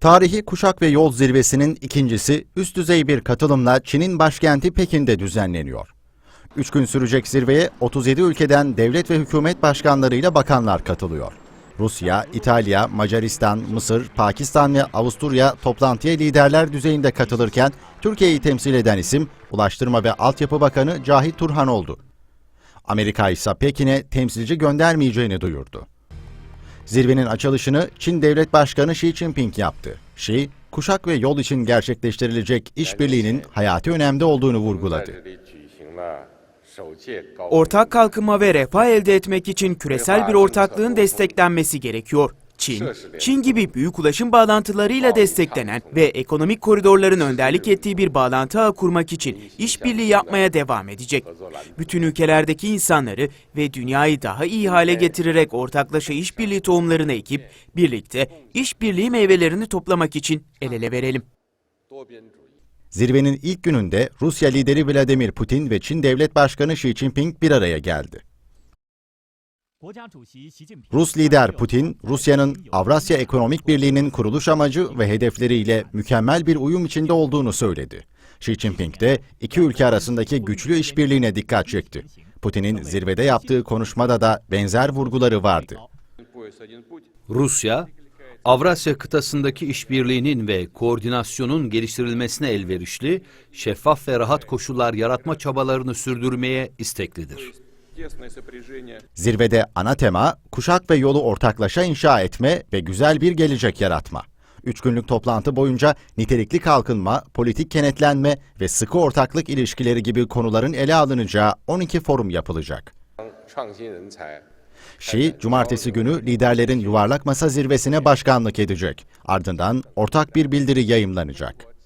Tarihi Kuşak ve Yol Zirvesi'nin ikincisi üst düzey bir katılımla Çin'in başkenti Pekin'de düzenleniyor. Üç gün sürecek zirveye 37 ülkeden devlet ve hükümet başkanlarıyla bakanlar katılıyor. Rusya, İtalya, Macaristan, Mısır, Pakistan ve Avusturya toplantıya liderler düzeyinde katılırken Türkiye'yi temsil eden isim Ulaştırma ve Altyapı Bakanı Cahit Turhan oldu. Amerika ise Pekin'e temsilci göndermeyeceğini duyurdu. Zirvenin açılışını Çin Devlet Başkanı Xi Jinping yaptı. Xi, kuşak ve yol için gerçekleştirilecek işbirliğinin hayati önemde olduğunu vurguladı. Ortak kalkınma ve refah elde etmek için küresel bir ortaklığın desteklenmesi gerekiyor. Çin, Çin gibi büyük ulaşım bağlantılarıyla desteklenen ve ekonomik koridorların önderlik ettiği bir bağlantı ağı kurmak için işbirliği yapmaya devam edecek. Bütün ülkelerdeki insanları ve dünyayı daha iyi hale getirerek ortaklaşa işbirliği tohumlarını ekip birlikte işbirliği meyvelerini toplamak için el ele verelim. Zirvenin ilk gününde Rusya lideri Vladimir Putin ve Çin Devlet Başkanı Xi Jinping bir araya geldi. Rus lider Putin, Rusya'nın Avrasya Ekonomik Birliği'nin kuruluş amacı ve hedefleriyle mükemmel bir uyum içinde olduğunu söyledi. Xi Jinping de iki ülke arasındaki güçlü işbirliğine dikkat çekti. Putin'in zirvede yaptığı konuşmada da benzer vurguları vardı. Rusya, Avrasya kıtasındaki işbirliğinin ve koordinasyonun geliştirilmesine elverişli, şeffaf ve rahat koşullar yaratma çabalarını sürdürmeye isteklidir. Zirvede ana tema kuşak ve yolu ortaklaşa inşa etme ve güzel bir gelecek yaratma. Üç günlük toplantı boyunca nitelikli kalkınma, politik kenetlenme ve sıkı ortaklık ilişkileri gibi konuların ele alınacağı 12 forum yapılacak. Şi, cumartesi günü liderlerin yuvarlak masa zirvesine başkanlık edecek. Ardından ortak bir bildiri yayımlanacak.